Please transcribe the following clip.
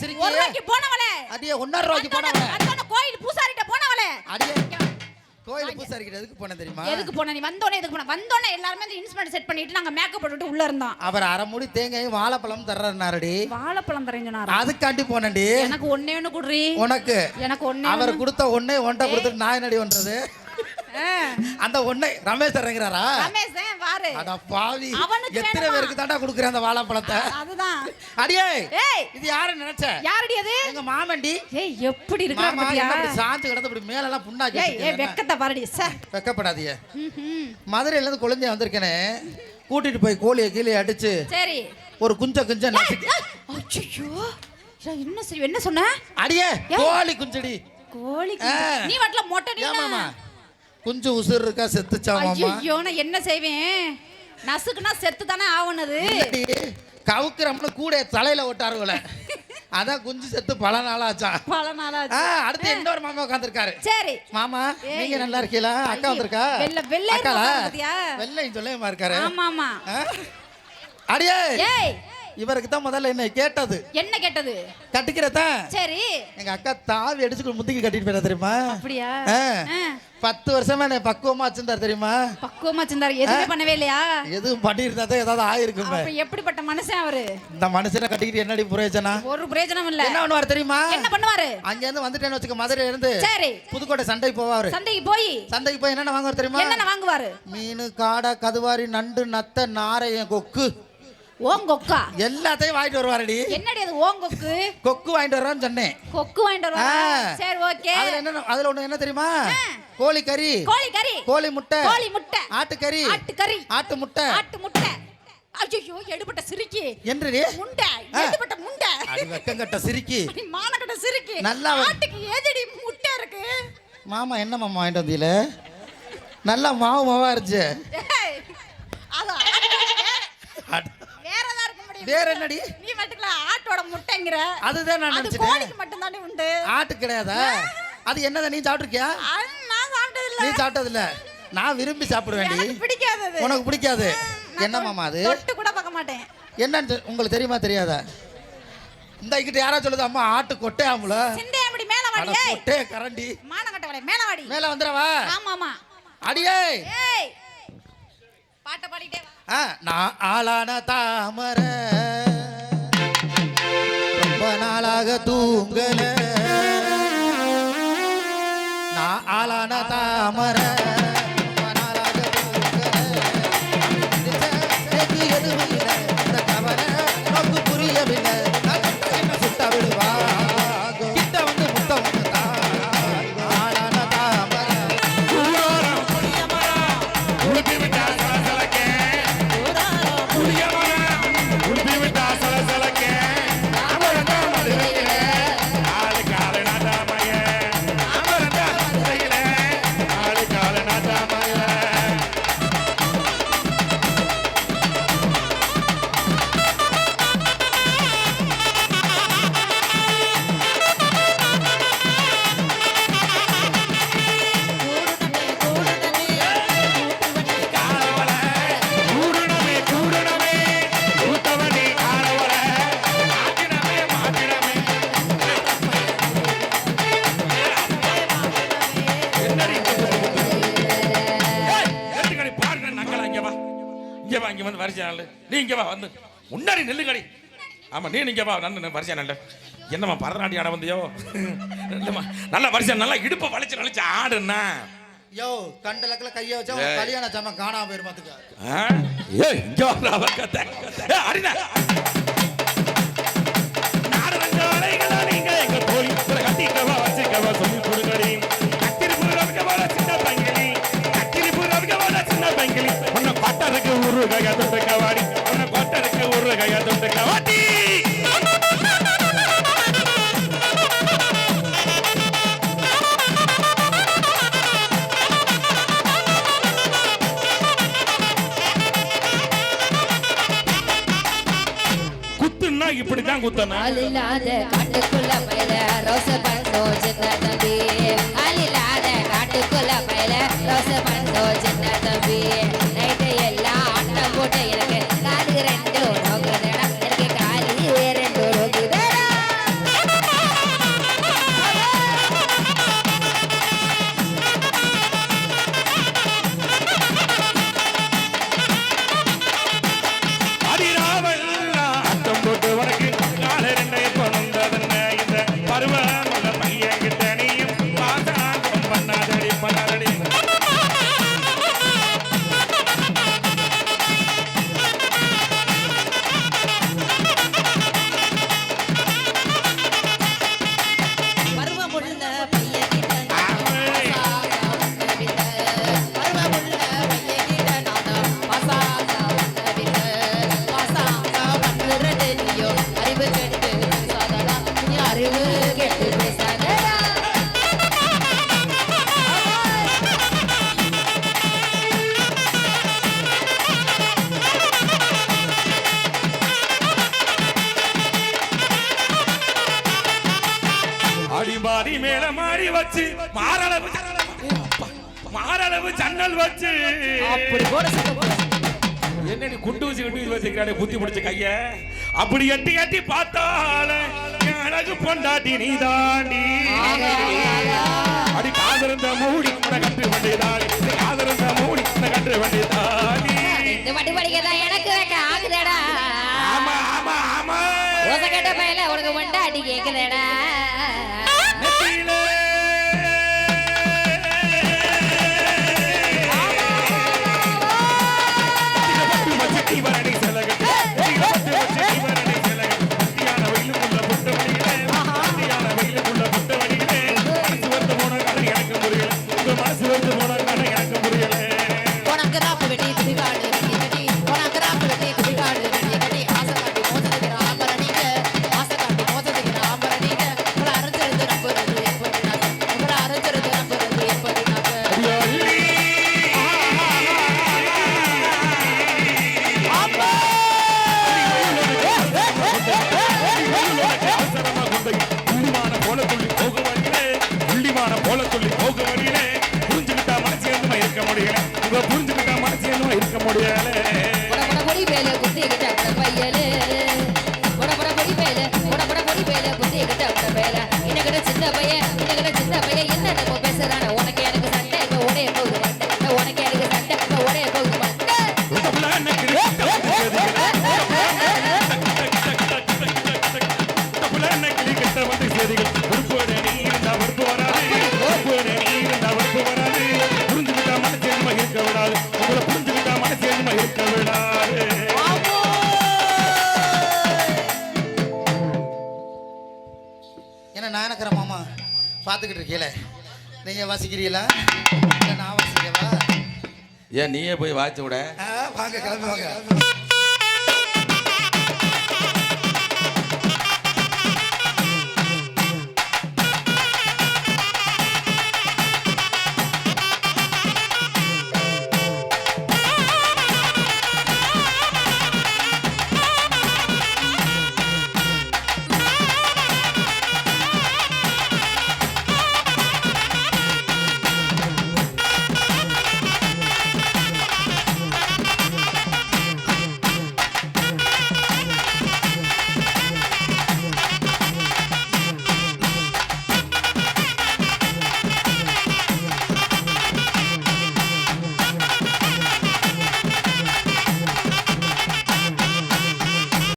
சிரிக்கி ஒரு ரூபாய்க்கு போனவளே. அடியே ஒன்னரை ரூபாய்க்கு வந்தோடனே கோயில் பூசாரிட்ட போனவளே. அடியே கோயில் பூசாரிக்கிட்ட எதுக்கு போனேன் தெரியுமா? எதுக்கு போன? நீ வந்தோடனே எதுக்கு போன? வந்தோடனே எல்லாருமே இந்த இன்ஸ்ட்ருமெண்ட் செட் பண்ணிட்டு நாங்க மேக்கப் போட்டுட்டு உள்ள இருந்தோம். அவர் அரை மூடி தேங்காயும் வாழைப்பழம் தர்றாருனாரடி. வாழைப்பழம் தரேஞ்சனாரா அதுக்காண்டி போனேன்டி. எனக்கு ஒண்ணே ஒண்ணு குடுறி. உனக்கு. எனக்கு ஒண்ணே அவர் கொடுத்த ஒண்ணே ஒன்றை கொடுத்துட்டு நான் என்னடி பண்றது. அந்த ஒண்ணை ரமேஷ் தரங்கிறாரா ரமேஷ் வாரு அட பாவி. அவனுக்கு எத்தனை? பேருக்கு தாண்டா கொடுக்குறேன் அந்த வாழைப்பழத்தை? அதுதான். அடியே ஏய். இது யாரு நினைச்ச? யாரடி அது? எங்க மாமன்டி ஏய் எப்படி இருக்கிற மாமா சாஞ்சு கிடந்து இப்படி மேல எல்லாம் புண்ணாக்கி ஏய்? வெக்கத்தை பாருடி சார் வெக்கப்படாதீங்க. மதுரையில இருந்து குழந்தைய வந்திருக்கேனே. கூட்டிட்டு போய் கோழியை கீழே அடிச்சு சரி. ஒரு குஞ்ச குஞ்ச நசுக்கி. அச்சோ என்ன சரி என்ன சொன்ன? அடியே. கோழி குஞ்சடி. கோழி. நீ வாட்ல மொட்டை நீ ஏமாமா குஞ்சு உசுர் இருக்கா செத்துச்சாமாமா ஐயோ நான் என்ன செய்வேன்? நசுக்குனா செத்து தானே இல்லடி, கவுக்குறம்னு கூட தலையில ஒட்டாருல அதான் குஞ்சு செத்து பல நாளாச்சா? பல நாளா ஆ, அடுத்து இன்னொரு மாமா உட்காந்துருக்காரு சரி. மாமா. நீங்க நல்லா இருக்கீங்களா? அக்கா வந்திருக்கா? வெள்ளை-? உட்கார்ந்து பாத்தியா? வெள்ளையும் இருக்காரு. ஆமா ஆமா? அடியே! ஏய்! இவருக்கு தான் முதல்ல என்ன கேட்டது. என்ன கேட்டது? கட்டிக்கிறதா? சரி. எங்க அக்கா தாவி அடிச்சு முந்திக்கு கட்டிட்டு போயிடா தெரியுமா? அப்படியா. பத்து வருஷமா என்ன பக்குவமா வச்சிருந்தாரு தெரியுமா? பக்குவமா வச்சிருந்தாரு. எதுவுமே பண்ணவே இல்லையா? எதுவும் பண்ணியிருந்தா ஏதாவது ஆயிருக்குமே. எப்படிப்பட்ட மனுஷன் அவரு? இந்த மனுஷனை கட்டிக்கிட்டு என்னடி பிரயோஜனம்? ஒரு பிரயோஜனம் இல்ல. என்ன பண்ணுவார் தெரியுமா? என்ன பண்ணுவாரு? அங்க இருந்து வந்துட்டேன்னு வச்சுக்க மதுரையில இருந்து சரி. புதுக்கோட்டை சண்டை போவாரு. சந்தைக்கு போய் சந்தைக்கு போய் என்னென்ன வாங்குவார் தெரியுமா? என்னென்ன வாங்குவாரு? மீன் காடை கதுவாரி நண்டு நத்தை நாரையன் கொக்கு. ஓங்கொக்கா எல்லாத்தையும் வாங்கிட்டு வருவாரடி. என்னடி அது ஓங்கொக்கு கொக்கு? வாங்கிட்டு வர்றான்னு சொன்னேன். கொக்கு வாங்கிட்டு. வருவாரா? சரி ஓகே. அதுல என்ன அதுல ஒண்ணு என்ன தெரியுமா? கோழி கறி. கோழி கறி. கோழி முட்டை. கோழி முட்டை. ஆட்டுக்கறி. ஆட்டுக்கறி ஆட்டு முட்டை. ஆட்டு முட்டை. ஐயோ எடுபட்ட சிரிக்கி. என்று முண்டை. எடுபட்ட முண்டை. அது வெக்கங்கட்ட சிரிக்கி. அடி மானக்கட்ட சிரிக்கி. நல்லா ஆட்டுக்கு ஏதடி முட்டை இருக்கு? மாமா என்ன மாமா வாங்கிட்டு வந்தீல நல்லா மாவு மாவா இருந்துச்சு ஏய், அது ஆட்டு- அட- வேற வேற என்னடி? நீ மட்டும் ஆட்டோட முட்டைங்கிற. அதுதான் நான் அது நினைச்சிட்டேன் கோழிக்கு மட்டும் தானே உண்டு. ஆட்டு கிடையாதா? அது என்னதான் நீ சாப்பிட்டுருக்கியா? நான் சாப்பிட்டது இல்ல நீ சாப்பிட்டது இல்ல நான் விரும்பி சாப்பிடுவேன்டி. எனக்கு பிடிக்காது. உனக்கு பிடிக்காது. என்ன மாமா அது? தொட்டு கூட பார்க்க மாட்டேன். என்னன்னு உங்களுக்கு தெரியுமா தெரியாதா? இந்த கிட்ட யாரா சொல்லுது அம்மா ஆட்டு கொட்டையாமுல சிந்தை அப்படி மேல வாடி கொட்டே கரண்டி. மானங்கட்ட வலை மேல வாடி. மேல வந்துடவா? ஆமா ஆமா அடியே. ஏய். பாட்ட பாடிட்டே நான் ஆளான தாமர. ரொம்ப நாளாக தூங்கல. நான் ஆளான தாமரை. நாள். நீ இங்க வா வந்து. முன்னாடி நில்லுங்கடி. ஆமா நீ இங்க வா நான் வரிசை நாள் என்னம்மா பரதநாட்டியம் ஆட வந்தியோ? இல்லம்மா நல்லா வரிசை நல்லா இடுப்பை வளைச்சு வளைச்சு ஆடுனா யோ கண்டலக்கில் கையை வச்சா. கல்யாண ஜாமான் காணாம போயிருமாத்துக்க? ஏய் இங்க வா அவ கத்த. கொட்டருக்கு உரு கையா தொட்டு கவாடி. உன்னை கொட்டருக்கு உரு தொட்டு கவாடி. குத்துன்னா இப்படிதான் குத்தணும். வச்சு மாரளவு மாரளவு ஜன்னல் வச்சு. அப்படி போட என்னடி குண்டு வச்சு குண்டு வச்சுக்கிறானே புத்தி பிடிச்ச கைய? அப்படி எட்டி எட்டி பார்த்தால அழகு பொண்டாட்டி நீ தாண்டி அடி காதிருந்த மூடி உன்னை கண்டு வேண்டியதாடி காதிருந்த மூடி உன்னை கண்டு வேண்டியதாடி இந்த பட்டு எனக்கு வைக்க ஆகுதடா. ஆமா ஆமா ஆமா. ஓசை கேட்ட பையல உனக்கு மொண்டை அடி கேக்குதடா முடியல. உங்க புரிஞ்சுக்கிட்ட மனசு என்ன இருக்க முடியல. பார்த்துக்கிட்டு இருக்கீல நீங்கள் வசிக்கிறீங்களா? இல்லை நான் வசிக்கவா? ஏன் நீயே போய் வாய்ச்சி விட? வாங்க கிளம்பி வாங்க.